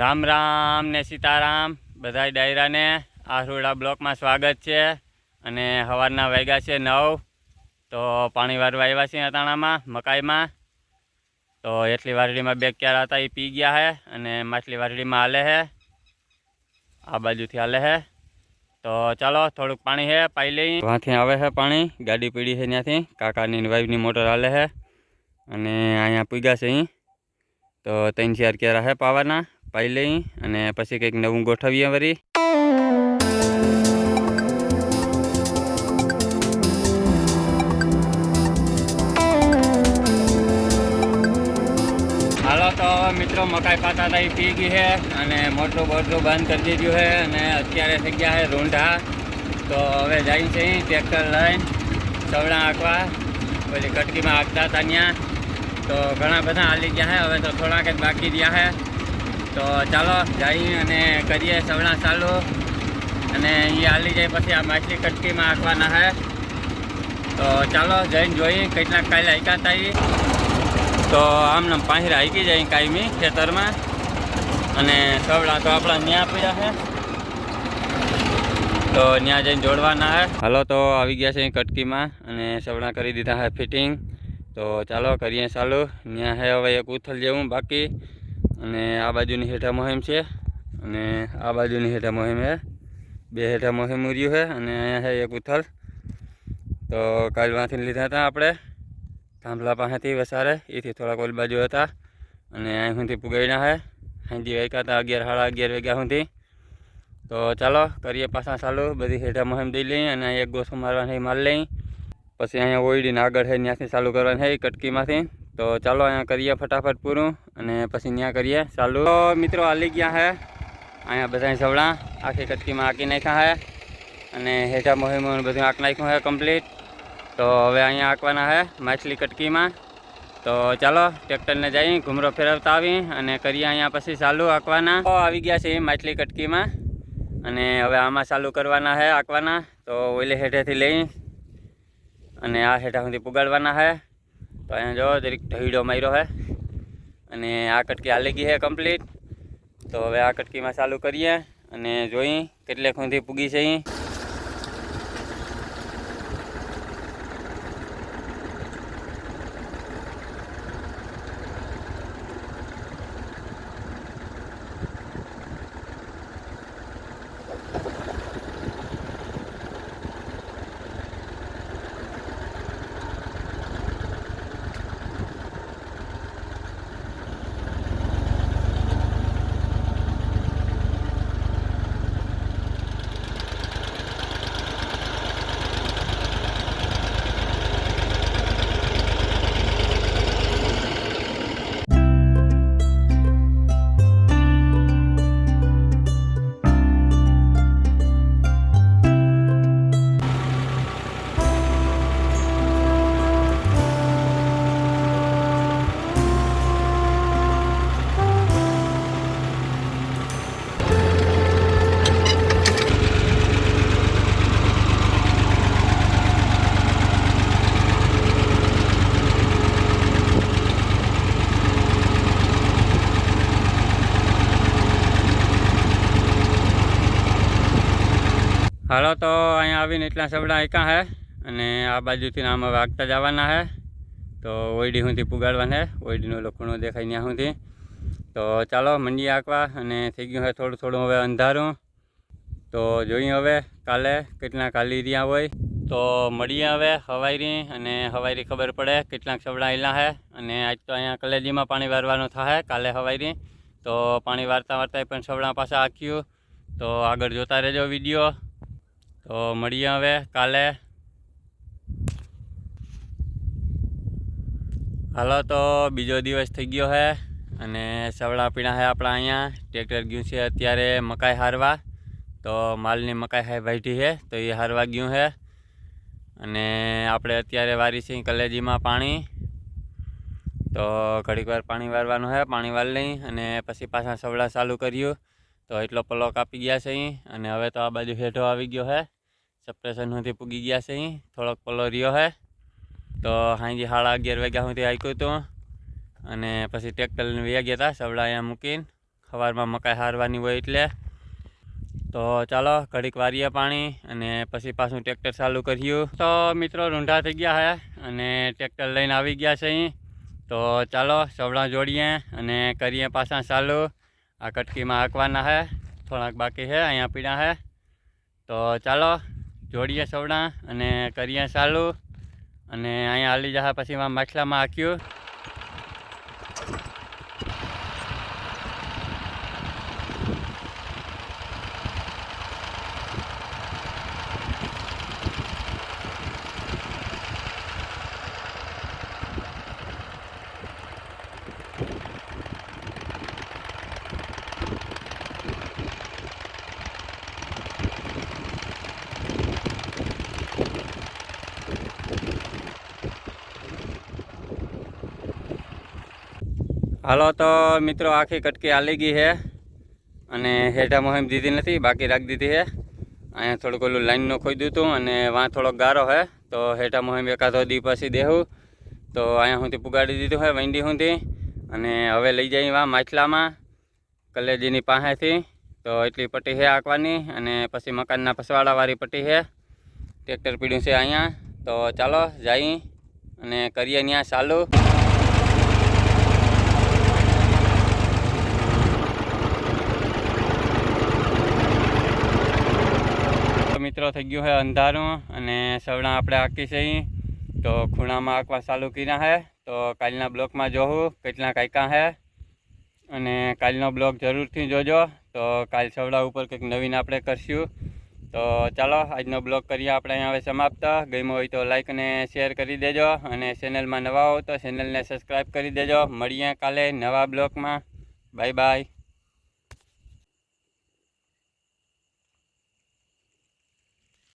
રામ રામ ને સીતારામ, બધાય ડાયરાને. આહરોડા બ્લોકમાં સ્વાગત છે અને સવારના વાગ્યા છે નવ. તો પાણી વારવા આવ્યા છે અતાણામાં, મકાઈમાં. તો એટલી વારડીમાં બે ક્યારા હતા એ પી ગયા છે અને માછલી વારડીમાં હાલે છે આ બાજુથી હાલે છે તો ચાલો, થોડુંક પાણી છે પાઈ લઈ. ત્યાંથી આવે છે પાણી, ગાડી પીડી છે ત્યાંથી. કાકાની વાઈફની મોટર હાલે છે અને અહીંયા પૂગ્યા છે અહીં. તો ત્રણ ચાર ક્યારે છે પાવાના. પાઈ લઈ અને પછી કંઈક નવું ગોઠવીએ વળી હાલો તો મિત્રો મકાઈ પાતા હતા પી ગઈ છે અને મોટું બોટલું બંધ કરી દીધું છે અને અત્યારે થઈ ગયા છે રૂંઢા. તો હવે જાય છે ટ્રેક્ટર લઈને સવડા આંકવા. પછી કટકીમાં આંકતા હતા ત્યાં. તો ઘણા બધા હાલી ગયા છે હવે તો થોડાક જ બાકી રહ્યા છે તો ચાલો જઈ અને કરીએ સવણા ચાલુ. અને એ હાલી જાય પછી આ માછલી કટકીમાં આંકવાના હે. તો ચાલો જઈને જોઈએ કેટલાક કાલે હતા ઈ. તો આમને પાંહરા હાકી જાય કાયમી ખેતરમાં. અને સવડા તો આપણા ન્યા પડ્યા છે તો ત્યાં જઈને જોડવાના હે. હાલો તો આવી ગયા છે કટકીમાં અને સવડા કરી દીધા છે ફિટિંગ. તો ચાલો કરીએ ચાલુ. ત્યાં હે હવે એક ઉથલ જેવું બાકી. અને આ બાજુની હેઠા મહેમ છે. અને આ બાજુની હેઠા મહેમ છે બે હેઠા મહેમ ઉર્યું છે અને અહીંયા છે એક ઉથલ. તો કાલ વાંથી લીધા હતા આપણે. થાંભલા પાસેથી વસારે. એથી થોડાક ઓલ બાજુ હતા. અને અહીં સુધી પુગાડ્યા હે. હાંજી વાગ્યા હતા અગિયાર, સાડા અગિયાર વાગ્યા સુધી તો ચાલો, કરીએ પાછા ચાલુ. બધી હેઠા મહેમ દઈ લઈએ અને એક ગોસો મારવાની મારી લઈ. પછી અહીંયા ઓઈડીને આગળ છે ત્યાંથી ચાલુ કરવાની છે કટકીમાંથી. તો ચાલો અહીંયા કરીએ ફટાફટ પૂરું અને પછી ત્યાં કરીએ. ચાલુ તો મિત્રો હાલી ગયા હે. અહીંયા બધા સવડા આખી કટકીમાં આંકી નાખ્યા હે. અને હેઠા મોહિમ બધું આંક નાખ્યું હે કમ્પ્લીટ તો હવે અહીંયા આંકવાના હે માછલી કટકીમાં. તો ચાલો ટ્રેક્ટરને જઈ ઘૂમરો ફેરવતા આવી અને કરીએ અહીંયા પછી ચાલુ આંકવાના તો આવી ગયા છે માછલી કટકીમાં. અને હવે આમાં ચાલુ કરવાના હે આંકવાના તો ઓઈલે હેઠેથી લઈ અને આ હેઠા સુધી પુગાડવાના છે તો અહીંયા જો જરીક ઢહીડો માર્યો છે અને આ કટકી હાલી ગઈ છે કમ્પ્લીટ તો હવે આ કટકીમાં ચાલુ કરીએ અને જોઈ કેટલે ખૂંધી પૂગી છે અહીં. હાલો તો અહીંયા આવીને એટલા સબડા એકા હે અને આ બાજુથી આમ હવે આગતા જવાના હે. તો ઓયડી સુધી પુગાડવાના હે. ઓયડીનો લખણો દેખાય ત્યાં સુધી તો ચાલો મંડી આંકવા અને થઈ ગયું હે થોડું થોડું હવે અંધારું. તો જોઈએ હવે કાલે કેટલા કાલી રહ્યા હોય. તો મળીએ હવે હવાઈરી અને હવાઈરી ખબર પડે કેટલાક સબડા આવેલા હે. અને આજ તો અહીંયા કલેજીમાં પાણી વારવાનું થાય કાલે હવાઈરી. તો પાણી વારતા વારતા પણ સબડા પાછા આંક્યું. તો આગળ જોતા રહેજો વીડિયો. તો મળીએ હવે કાલે. હાલો તો બીજો દિવસ થઈ ગયો છે અને સવડા પીણા છે આપણા અહીંયા. ટ્રેક્ટર ગયું છે અત્યારે મકાઈ હારવા. તો માલની મકાઈ હાય વાઢી છે તો એ હારવા ગયું છે અને આપણે અત્યારે વારી છે કલેજીમાં પાણી. તો ઘડીક પાણી વારવાનું છે પાણી વાર લઈ અને પછી પાછા સવડા ચાલુ કર્યું. તો એટલો પલો કાપી ગયા છે અહીં. અને હવે તો આ બાજુ હેઠો આવી ગયો છે સપ્રેશન સુધી પૂગી ગયા છે અહીં. થોડોક પલો રહ્યો છે તો સાંજે સાડા અગિયાર વાગ્યા સુધી આવ્યું હતું. અને પછી ટ્રેક્ટરને વ્યા ગયા હતા સવડા અહીંયા મૂકીને. સવારમાં મકાઈ હારવાની હોય એટલે. તો ચાલો, ઘડીક વારીએ પાણી અને પછી પાછું ટ્રેક્ટર ચાલુ કર્યું. તો મિત્રો રૂંઢા થઈ ગયા હે અને ટ્રેક્ટર લઈને આવી ગયા છે અહીં. તો ચાલો, સવડા જોડીએ અને કરીએ પાછા ચાલુ. આ કટકીમાં હાંકવાના હે, થોડાક બાકી છે અહીંયા પીડા હે. તો ચાલો, જોડીએ સવડા અને કરીએ ચાલુ. અને અહીંયા હાલી જશે પછી માછલામાં હાંક્યું. હાલો તો મિત્રો, આખી કટકી આલી ગઈ છે અને હેઠા મોહિમ દીધી નથી, બાકી રાખી દીધી છે. અહીંયા થોડુંક ઓલું લાઈનનું ખોઈ હતું અને વાં થોડોક ગારો છે. તો હેઠા મોહિમ એકાદો દી પછી દેવું તો અહીંયા સુધી પુગાડી દીધું છે, વંડી સુધી અને હવે લઈ જઈ વાં માછલામાં, કલેજીની પાસેથી તો એટલી પટ્ટી છે આંકવાની અને પછી મકાનના પસવાડાવાળી પટ્ટી છે. ટ્રેક્ટર પીડ્યું છે અહીંયા. તો ચાલો, જઈ અને કરીએ ત્યાં ચાલુ. થઈ ગયું છે અંધારું અને સવડા આપણે આંકી છે તો ખૂણામાં આંકવા ચાલુ કર્યા છે તો કાલના બ્લોકમાં જોવું કેટલા કાંઈકા છે અને કાલનો બ્લોક જરૂરથી જોજો. તો કાલ સવડા ઉપર કંઈક નવીન આપણે કરશું. તો ચાલો, આજનો બ્લોગ કરીએ આપણે અહીંયા હવે સમાપ્ત. ગમ્યો હોય તો લાઇક અને શેર કરી દેજો. અને ચેનલમાં નવા હો તો ચેનલને સબસ્ક્રાઈબ કરી દેજો. મળીએ કાલે નવા બ્લોગમાં બાય બાય